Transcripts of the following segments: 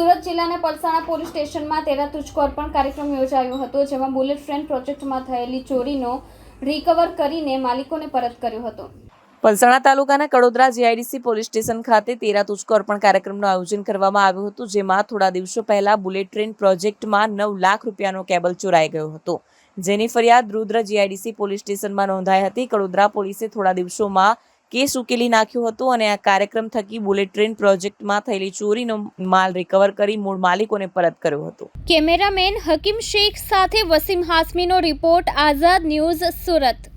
સુરત જિલ્લાના પલસાણા પોલીસ સ્ટેશનમાં તેરા તુચકો અર્પણ કાર્યક્રમ યોજાયો હતો, જેમાં બુલેટ ટ્રેન પ્રોજેક્ટમાં થયેલી ચોરીનો રિકવર કરીને માલિકોને પરત કર્યો હતો. પલસાણા તાલુકાના કડોદરા જીઆઈડીસી પોલીસ સ્ટેશન ખાતે તેરા તુચકો અર્પણ કાર્યક્રમનું આયોજન કરવામાં આવ્યું હતું, જેમાં થોડા દિવસો પહેલા બુલેટ ટ્રેન પ્રોજેક્ટમાં નવ લાખ રૂપિયાનો કેબલ ચોરાઈ ગયો હતો. જેની ફરિયાદ રુદ્ર જીઆઈડીસી પોલીસ સ્ટેશનમાં નોંધાઈ હતી. કડોદરા પોલીસે થોડા દિવસોમાં કેસ ઉકેલી નાખ્યો હતો અને આ કાર્યક્રમ થકી બુલેટ ટ્રેન પ્રોજેક્ટમાં થયેલી ચોરીનો માલ રિકવર કરી મૂળ માલિકોને પરત કર્યો હતો કેમેરામેન હકીમ શેખ સાથે વસીમ હાસમીનો રિપોર્ટ આઝાદ ન્યૂઝ સુરત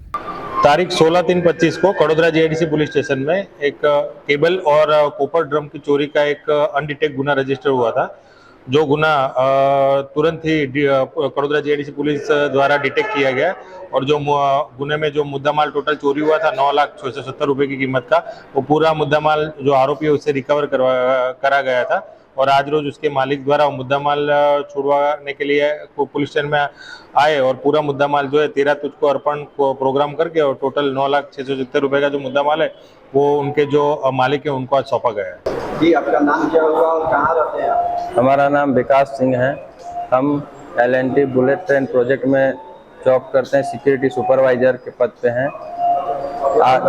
तारीख 16 तीन पच्चीस को कड़ोदरा जीआईडीसी पुलिस स्टेशन में एक अ, केबल और अ, कॉपर ड्रम की चोरी का एक अनडिटेक्ट गुना रजिस्टर हुआ था जो गुना तुरंत ही करोदरा जीआईडीसी पुलिस द्वारा डिटेक्ट किया गया और जो गुने में जो मुद्दा माल टोटल चोरी हुआ था, नौ लाख छह सौ सत्तर रुपये की कीमत का, वो पूरा मुद्दा माल जो आरोपी है, उससे रिकवर करा गया था। और आज रोज उसके मालिक द्वारा मुद्दा माल छुड़वाने के लिए पुलिस स्टेशन में आए और पूरा मुद्दा माल जो है तेरह तुझको अर्पण को प्रोग्राम करके और टोटल नौ लाख छः सौ सत्तर रुपये का जो मुद्दा माल है वो उनके जो मालिक है उनको आज सौंपा गया है। जी आपका नाम क्या हुआ और कहाँ रहते हैं हमारा नाम विकास सिंह है। हम L N T bullet train project में जॉब करते हैं सिक्योरिटी सुपरवाइजर के पद पे हैं। आज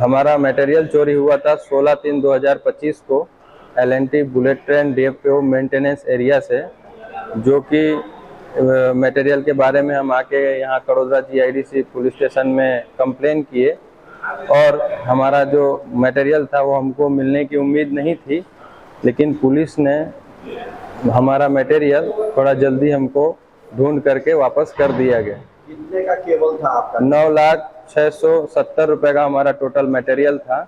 हमारा मटेरियल चोरी हुआ था 16 तीन 2025 को। L N T bullet train depot maintenance area से जो कि मटेरियल के बारे में हम आके यहाँ कड़ोदरा जीआईडीसी पुलिस स्टेशन में कंप्लेन किए और हमारा जो मटेरियल था वो हमको मिलने की उम्मीद नहीं थी लेकिन पुलिस ने हमारा मटेरियल थोड़ा जल्दी हमको ढूंढ करके वापस कर दिया गया। कितने का केबल था आपका? नौ लाख छः सौ सत्तर रुपये का हमारा टोटल मटेरियल था।